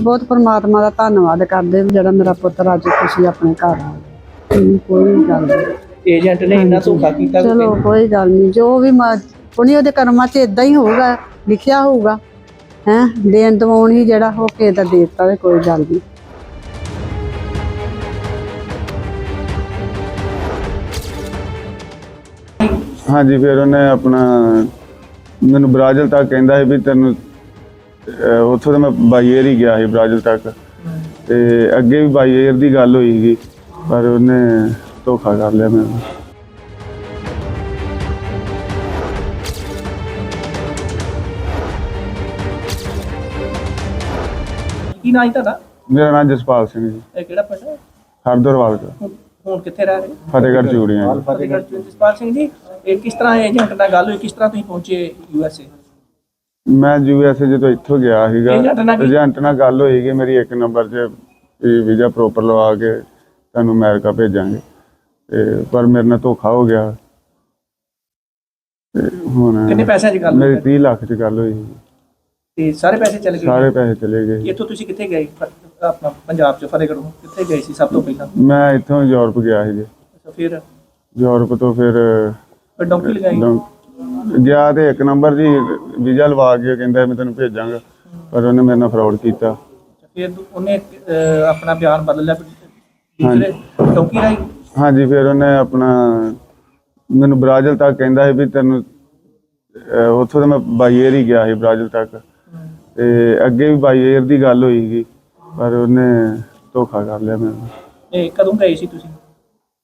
ਬਹੁਤ ਪਰਮਾਤਮਾ ਦਾ ਧੰਨਵਾਦ ਕਰਦੇ ਵੀ ਜਿਹੜਾ ਮੇਰਾ ਪੁੱਤਰ ਅੱਜ ਖੁਸ਼ੀ ਆਪਣੇ ਘਰ ਆ ਗਿਆ ਕੋਈ ਗੱਲ ਨਹੀਂ। ਏਜੰਟ ਨੇ ਇੰਨਾ ਧੋਖਾ ਕੀਤਾ ਚਲੋ ਕੋਈ ਗੱਲ ਨਹੀਂ। ਜੋ ਵੀ ਪੁਣੀ ਉਹਦੇ ਕਰਮਾਂ 'ਚ ਇਦਾਂ ਹੀ ਹੋਊਗਾ ਲਿਖਿਆ ਹੋਊਗਾ। ਹੈ? ਦੇਣ ਦਵਾਉਣ ਹੀ ਜਿਹੜਾ ਹੋ ਕੇ ਤਾਂ ਦੇ ਦਿੱਤਾ ਤੇ ਕੋਈ ਗੱਲ ਨਹੀਂ। ਹਾਂਜੀ ਫਿਰ ਉਹਨੇ ਆਪਣਾ ਮੈਨੂੰ ਬ੍ਰਾਜ਼ਿਲ ਤੱਕ ਕਹਿੰਦਾ ਸੀ ਵੀ ਤੈਨੂੰ ਉੱਥੋਂ ਤਾਂ ਮੈਂ ਬਾਈਅਰ ਹੀ ਗਿਆ ਸੀ ਬ੍ਰਾਜ਼ਿਲ ਤੱਕ। ਤੇ ਅੱਗੇ ਵੀ ਬਾਈਅਰ ਦੀ ਗੱਲ ਹੋਈ ਸੀ ਪਰ ਉਹਨੇ ਧੋਖਾ ਕਰ ਲਿਆ ਮੈਨੂੰ ਕੀ ਨਾਂ ਤੁਹਾਡਾ? ਮੇਰਾ ਨਾਮ ਜਸਪਾਲ ਸਿੰਘ ਜੀ। ਇਹ ਕਿਹੜਾ ਪਿੰਡ ਹੈ? ਹਰਦਰਵਾਲ ਦਾ ਹੁਣ ਹੁਣ ਕਿੱਥੇ ਰਹਿ ਰਹੇ? ਫਤਿਹਗੜ੍ਹ ਚੂੜੀਆਂ ਜੀ। ਫਤਿਹਗੜ੍ਹ ਚ ਜਸਪਾਲ ਸਿੰਘ ਜੀ ਇਹ ਕਿਸ ਤਰ੍ਹਾਂ ਏਜੰਟ ਨਾਲ ਗੱਲ ਹੋਈ? ਕਿਸ ਤਰ੍ਹਾਂ ਤੁਸੀਂ ਪਹੁੰਚੇ ਯੂ ਐਸ ਏ? ਮੈਂ ਯੂਐਸਏ ਜਦੋਂ ਇੱਥੋਂ ਗਿਆ ਸੀਗਾ ਏਜੰਟ ਨਾਲ ਕੀ- ਏਜੰਟ ਨਾਲ ਗੱਲ ਹੋਈ ਕਿ ਮੇਰੀ ਇੱਕ ਨੰਬਰ 'ਚ ਵੀਜ਼ਾ ਪ੍ਰੋਪਰ ਲਵਾ ਕੇ ਤੁਹਾਨੂੰ ਅਮਰੀਕਾ ਭੇਜਾਂਗੇ। ਤੇ ਪਰ ਮੇਰੇ ਨਾਲ ਧੋਖਾ ਹੋ ਗਿਆ। ਤੇ ਹੁਣ ਕਿੰਨੇ ਪੈਸਿਆਂ 'ਚ ਗੱਲ ਮੇਰੀ ਹੋਈ? 30 ਲੱਖ 'ਚ ਗੱਲ ਹੋਈ। ਸੀ। ਤੇ ਸਾਰੇ ਪੈਸੇ ਚਲੇ ਗਏ? ਸਾਰੇ ਪੈਸੇ ਚਲੇ ਗਏ। ਇੱਥੋਂ ਤੁਸੀਂ ਕਿੱਥੇ ਗਏ? ਫ- ਆਪਣਾ ਪੰਜਾਬ 'ਚ ਫਤਿਹਗੜ੍ਹੋਂ। ਕਿੱਥੇ ਗਏ ਸੀ ਸਭ ਤੋਂ ਪਹਿਲਾਂ? ਮੈਂ ਇੱਥੋਂ ਯੂਰਪ ਗਿਆ ਸੀ ਜੀ ਅੱਛਾ, ਫਿਰ? ਯੂਰਪ ਤੋਂ ਫਿਰ ਫਿਰ ਡੌਂਕੀ ਲਗਾਈ? ਗਿਆ ਤੇ ਇੱਕ ਨੰਬਰ ਜੀ ਵੀਜ਼ਾ ਲਵਾ ਕੇ ਕਹਿੰਦਾ ਮੈਂ ਤੈਨੂੰ ਭੇਜਾਂਗਾ ਪਰ ਉਹਨੇ ਮੇਰੇ ਨਾਲ ਫਰਾਡ ਕੀਤਾ। ਫਿਰ ਉਹਨੇ ਅਹ, ਆਪਣਾ ਬਿਆਨ ਬਦਲ ਲਿਆ ਦੂਸਰੇ ਡੌਂਕੀ ਰਾਈ ਹਾਂਜੀ ਫਿਰ ਉਹਨੇ ਆਪਣਾ ਮੈਨੂੰ ਬ੍ਰਾਜ਼ਿਲ ਤੱਕ ਕਹਿੰਦਾ ਸੀ ਵੀ ਤੈਨੂੰ ਅਹ ਉੱਥੋਂ ਤਾਂ ਮੈਂ ਬਾਈਅਰ ਹੀ ਗਿਆ ਸੀ ਬ੍ਰਾਜ਼ਿਲ ਤੱਕ। ਤੇ ਅੱਗੇ ਵੀ ਬਾਈਅਰ ਦੀ ਗੱਲ ਹੋਈ ਸੀ ਪਰ ਉਹਨੇ ਧੋਖਾ ਕਰ ਲਿਆ ਮੈਨੂੰ ਇਹ ਕਦੋਂ ਗਏ ਸੀ ਤੁਸੀਂ?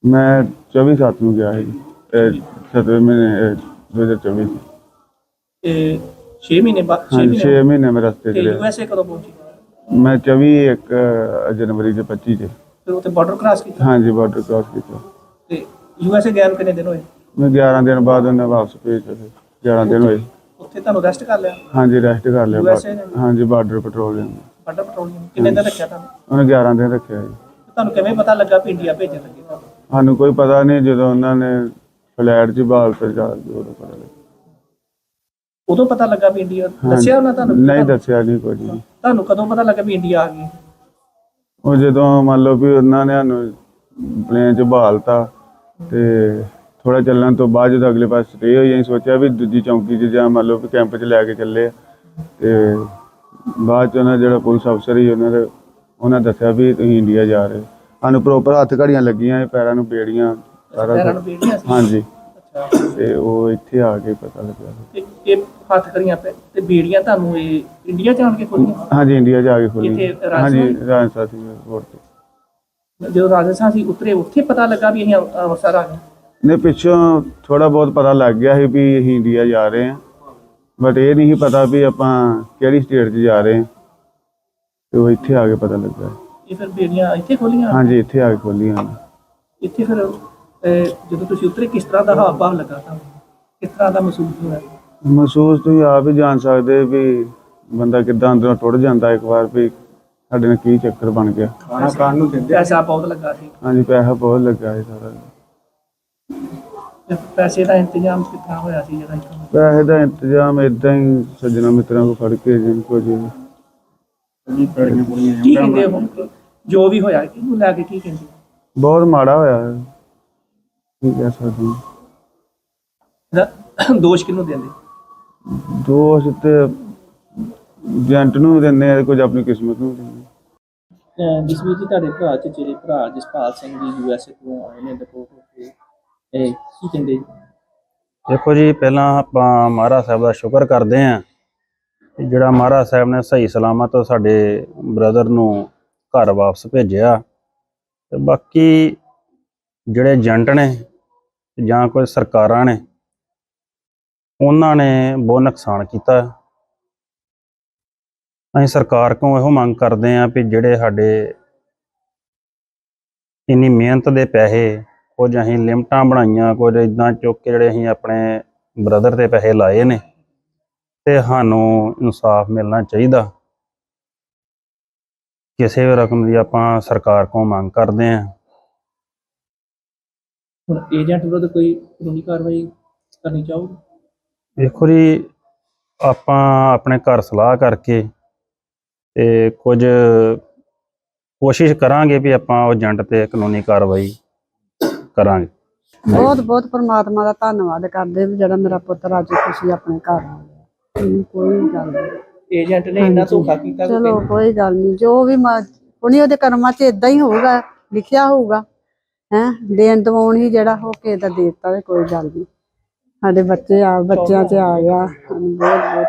ਮੈਂ 24 ਸੱਤ ਨੂੰ ਗਿਆ ਸੀ 7ਵੇਂ ਮਹੀਨੇ ਅਹ 2024 ਚ। ਇਹ 6 ਮਹੀਨੇ ਬਾਅਦ 6 ਹਾਂਜੀ ਮਹੀਨੇ 6 ਮਹੀਨੇ ਮੈਂ ਰਸਤੇ ਤੇ ਚ ਯੂ ਰਿਹਾ ਐਸ ਏ ਕਦੋਂ ਪਹੁੰਚੇ? ਮੈਂ 24 ਇੱਕ ਅਹ, ਜਨਵਰੀ ਦੇ 25 ਚ ਫਿਰ ਉੱਥੇ ਬਾਰਡਰ ਕ੍ਰਾਸ ਕੀਤਾ? ਹਾਂਜੀ ਬਾਰਡਰ ਕ੍ਰਾਸ ਕੀਤਾ। ਤੇ ਯੂ ਐਸ ਏ ਗਿਆ ਨੂੰ ਕਿੰਨੇ ਦਿਨ ਹੋਏ? ਮੈਂ 11 ਦਿਨ ਬਾਅਦ ਉਹਨੇ ਵਾਪਸ ਭੇਜਿਆ ਫਿਰ 11 ਦਿਨ ਹੋਏ। ਉੱਥੇ ਤੁਹਾਨੂੰ ਰੈਸਟ ਕਰ ਲਿਆ? ਹਾਂਜੀ ਰੈਸਟ ਕਰ ਲਿਆ। USA ਨੇ? ਬਾਅਦ- ਹਾਂਜੀ ਬਾਰਡਰ ਪੈਟਰੋਲਿੰਗ ਬਾਰਡਰ ਪੈਟਰੋਲਿੰਗ ਕਿੰਨੇ ਦਿਨ ਰੱਖਿਆ ਤੁਹਾਨੂੰ? ਉਹਨੇ 11 ਦਿਨ ਰੱਖਿਆ ਜੀ। ਤੇ ਤੁਹਾਨੂੰ ਕਿਵੇਂ ਪਤਾ ਲੱਗਾ ਵੀ ਇੰਡੀਆ ਭੇਜਣ ਲੱਗੇ ਤੁਹਾਨੂੰ? ਸਾਨੂੰ ਕੋਈ ਪਤਾ ਨਹੀਂ ਜਦੋਂ ਉਹਨਾਂ ਨੇ ਫਲੈਟ 'ਚ ਬਾਲ ਤੇ ਜਾ ਕੇ ਉਦੋਂ ਪਤਾ ਲੱਗਾ ਉਦੋਂ ਪਤਾ ਲੱਗਾ ਵੀ ਇੰਡੀਆ ਦੱਸਿਆ ਉਹਨਾਂ ਤੁਹਾਨੂੰ ਨਹੀਂ ਦੱਸਿਆ ਨਹੀਂ ਕੁਝ ਵੀ। ਤੁਹਾਨੂੰ ਕਦੋਂ ਪਤਾ ਲੱਗਾ ਵੀ ਇੰਡੀਆ ਆ ਗਈ ਉਹ ਜਦੋਂ ਮੰਨ ਲਓ ਵੀ ਉਹਨਾਂ ਨੇ ਸਾਨੂੰ ਪਲੇਨ 'ਚ ਬਹਾਲਤਾ ਤੇ ਥੋੜਾ ਚੱਲਣ ਤੋਂ ਬਾਅਦ ਜਦੋਂ ਅਗਲੇ ਪਾਸੇ ਸਟੇ ਹੋਈ ਅਸੀਂ ਸੋਚਿਆ ਵੀ ਦੂਜੀ ਚੌਂਕੀ 'ਚ ਜਾਂ ਮੰਨ ਲਓ ਵੀ ਕੈਂਪ 'ਚ ਲੈ ਕੇ ਚੱਲੇ ਆ। ਤੇ ਬਾਅਦ 'ਚ ਉਹਨਾਂ ਜਿਹੜਾ ਪੁਲਿਸ ਅਫਸਰ ਸੀ ਉਹਨਾਂ ਦੇ ਉਹਨਾਂ ਦੱਸਿਆ ਵੀ ਤੁਸੀਂ ਇੰਡੀਆ ਜਾ ਰਹੇ ਹੋ। ਸਾਨੂੰ ਪ੍ਰੋਪਰ ਹੱਥ ਘੜੀਆਂ ਲੱਗੀਆਂ ਪੈਰਾਂ ਨੂੰ ਬੇੜੀਆਂ ਸਾਰਾ ਪੈਰਾਂ ਕੁਛ। ਸੀ? ਹਾਂਜੀ। ਅੱਛਾ। ਤੇ ਉਹ ਇੱਥੇ ਆ ਕੇ ਪਤਾ ਲੱਗਾ ਤੇ ਇਹ ਹੱਥ ਕਰੀਆਂ ਪੈ ਤੇ ਬੇੜੀਆਂ ਤੁਹਾਨੂੰ ਇਹ ਇੰਡੀਆ ਜਾਣ ਕੇ ਖੋਲੀਆਂ? ਹਾਂਜੀ ਇੰਡੀਆ ਜਾ ਕੇ ਖੋਲੀ। ਇੱਥੇ ਰਾਜਸਥਾਨ? ਹਾਂਜੀ ਰਾਜਸਥਾਨ ਸੀ 에어ਪੋਰਟ ਤੇ। ਜਦੋਂ ਰਾਜਸਥਾਨ ਸੀ ਉਤਰੇ ਉੱਥੇ ਪਤਾ ਲੱਗਾ ਵੀ ਅਸੀਂ ਅੰਮ੍ਰਿ- ਅੰਮ੍ਰਿਤਸਰ ਆ ਗਏ। ਨੇ ਪਿੱਛੋਂ ਥੋੜਾ ਬਹੁਤ ਪਤਾ ਲੱਗ ਗਿਆ ਸੀ ਵੀ ਅਸੀਂ ਇੰਡੀਆ ਜਾ ਰਹੇ ਹਾਂ। ਬਟ ਇਹ ਨਹੀਂ ਸੀ ਪਤਾ ਵੀ ਆਪਾਂ ਕਿਹੜੀ ਸਟੇਟ 'ਚ ਜਾ ਰਹੇ ਹਾਂ। ਤੇ ਉਹ ਇੱਥੇ ਆ ਕੇ ਪਤਾ ਲੱਗਾ। ਇਹ ਫਿਰ ਬੇੜੀਆਂ ਇੱਥੇ ਖੋਲੀਆਂ? ਹਾਂਜੀ ਇੱਥੇ ਆ ਕੇ ਖੋਲੀਆਂ। ਇੱਥੇ ਫਿਰ ਜਦੋਂ ਤੁਸੀਂ ਉਤਰੇ ਕਿਸ ਤਰ੍ਹਾਂ ਦਾ ਹਾਵ ਭਾਵ ਲੱਗਾ ਤੁਹਾਨੂੰ? ਕਿਸ ਤਰ੍ਹਾਂ ਦਾ ਮਹਿਸੂਸ ਹੋਇਆ? ਮਹਿਸੂਸ ਤੁਸੀਂ ਆਪ ਹੀ ਜਾਣ ਸਕਦੇ ਵੀ ਬੰਦਾ ਕਿੱਦਾਂ ਅੰਦਰੋਂ ਟੁੱਟ ਜਾਂਦਾ ਇੱਕ ਵਾਰ ਵੀ ਸਾਡੇ ਨਾਲ ਕੀ ਚੱਕਰ ਬਣ ਗਿਆ। ਖਾਣਾ ਖਾਣ ਨੂੰ ਦਿੰਦੇ ਪੈਸਾ ਬਹੁਤ ਲੱਗਾ ਸੀ। ਹਾਂਜੀ ਪੈਸਾ ਬਹੁਤ ਲੱਗਾ ਸੀ ਸਾਰਾ। ਤੇ ਪੈਸੇ ਦਾ ਇੰਤਜ਼ਾਮ ਕਿੱਥਾਂ ਹੋਇਆ ਸੀ ਜਿਹੜਾ ਇੱਥੋਂ ਪੈਸੇ ਦਾ ਇੰਤਜ਼ਾਮ ਇਦਾਂ ਹੀ ਸੱਜਣਾ ਮਿੱਤਰਾਂ ਕੋ ਫੜ ਕੇ ਜਿੰਨ ਕੋ ਜੀ ਕੀ ਕਹਿੰਦੇ ਹੋ? ਜੋ ਵੀ ਹੋਇਆ ਕਿਹਨੂੰ ਲੈ ਕੇ ਕੀ ਕਹਿੰਦੇ? ਬਹੁਤ ਮਾੜਾ ਹੋਇਆ। ਹੈ। ਕੀ ਕਹਿ ਸਕਦੇ ਹਾਂ। ਇਹਦਾ ਦੋਸ਼ ਕਿਹਨੂੰ ਦਿੰਦੇ ਦੋਸ਼ ਤੇ ਏਜੰਟ ਨੂੰ ਵੀ ਦਿੰਦੇ ਆ ਕੁਝ ਆਪਣੀ ਕਿਸਮਤ ਨੂੰ ਵੀ ਦਿੰਦੇ ਆ। ਜਿਸਵੀਰ ਜੀ ਤੁਹਾਡੇ ਭਰਾ ਚ ਜਿਹੜੇ ਭਰਾ Jaspal Singh ji U S A ਤੋਂ ਆਏ ਨੇ ਰਿਪੋਰਟ ਹੋ ਕੇ ਇਹ ਕੀ ਕਹਿੰਦੇ ਜੀ ਦੇਖੋ ਜੀ ਪਹਿਲਾਂ ਆਪਾਂ ਮਹਾਰਾਜ ਸਾਹਿਬ ਦਾ ਸ਼ੁਕਰ ਕਰਦੇ ਆਂ ਕਿ ਜਿਹੜਾ ਮਹਾਰਾਜ ਸਾਹਿਬ ਨੇ ਸਹੀ ਸਲਾਮਤ ਸਾਡੇ ਬ੍ਰਦਰ ਨੂੰ ਘਰ ਵਾਪਸ ਭੇਜਿਆ ਤੇ ਬਾਕੀ ਜਿਹੜੇ ਏਜੰਟ ਨੇ ਜਾਂ ਕੋਈ ਸਰਕਾਰਾਂ ਨੇ ਉਹਨਾਂ ਨੇ ਬਹੁਤ ਨੁਕਸਾਨ ਕੀਤਾ। ਅਸੀਂ ਸਰਕਾਰ ਕੋਲੋਂ ਇਹੋ ਮੰਗ ਕਰਦੇ ਆਂ ਵੀ ਜਿਹੜੇ ਸਾਡੇ ਇੰਨੀ ਮਿਹਨਤ ਦੇ ਪੈਸੇ, ਕੁਝ ਅਸੀਂ ਲਿਮਟਾਂ ਬਣਾਈਆਂ, ਕੁਝ ਇਦਾਂ ਚੁੱਕ ਕੇ ਜਿਹੜੇ ਅਸੀਂ ਆਪਣੇ ਬ੍ਰਦਰ ਤੇ ਪੈਸੇ ਲਾਏ ਨੇ, ਤੇ ਸਾਨੂੰ ਇਨਸਾਫ ਮਿਲਣਾ ਚਾਹੀਦਾ। ਕਿਸੇ ਵੀ ਰਕਮ ਦੀ ਆਪਾਂ ਸਰਕਾਰ ਕੋਲ ਮੰਗ ਕਰਦੇ ਆਂ ਹੁਣ ਏਜੰਟ ਵਿਰੁੱਧ ਕੋਈ ਕਾਨੂੰਨੀ ਕਾਰਵਾਈ ਕਰਨੀ ਚਾਹੋਗੇ? ਦੇਖੋ ਜੀ ਆਪਾਂ ਆਪਣੇ ਘਰ ਸਲਾਹ ਕਰਕੇ ਤੇ ਕੁਝ ਕੋਸ਼ਿਸ਼ ਕਰਾਂਗੇ ਵੀ ਆਪਾਂ ਉਹ ਏਜੰਟ ਤੇ ਕਾਨੂੰਨੀ ਕਾਰਵਾਈ ਕਰਾਂਗੇ। ਬਹੁਤ ਬਹੁਤ ਪਰਮਾਤਮਾ ਦਾ ਧੰਨਵਾਦ ਕਰਦੇ ਵੀ ਜਿਹੜਾ ਮੇਰਾ ਪੁੱਤਰ ਅੱਜ ਖੁਸ਼ੀ ਆਪਣੇ ਘਰ ਆ ਗਿਆ। ਕੋਈ ਗੱਲ ਨਹੀਂ। ਏਜੰਟ ਨੇ ਇੰਨਾ ਧੋਖਾ ਕੀਤਾ ਕਿ ਚਲੋ ਕੋਈ ਗੱਲ ਨਹੀਂ। ਜੋ ਵੀ ਉਹਨੇ ਉਹਦੇ ਕਰਮਾਂ 'ਚ ਇਦਾਂ ਹੀ ਹੋਊਗਾ ਲਿਖਿਆ ਹੋਊਗਾ। ਹੈ, ਦੇਣ ਦਵਾਉਣ ਹੀ ਜਿਹੜਾ ਹੋ ਕੇ ਦਾ ਦੇਤਾ ਤੇ ਕੋਈ ਗੱਲ ਨਹੀਂ। ਸਾਡੇ ਬੱਚੇ ਆ, ਬੱਚਿਆਂ 'ਚ ਆ ਗਿਆ। ਬਹੁਤ ਬਹੁਤ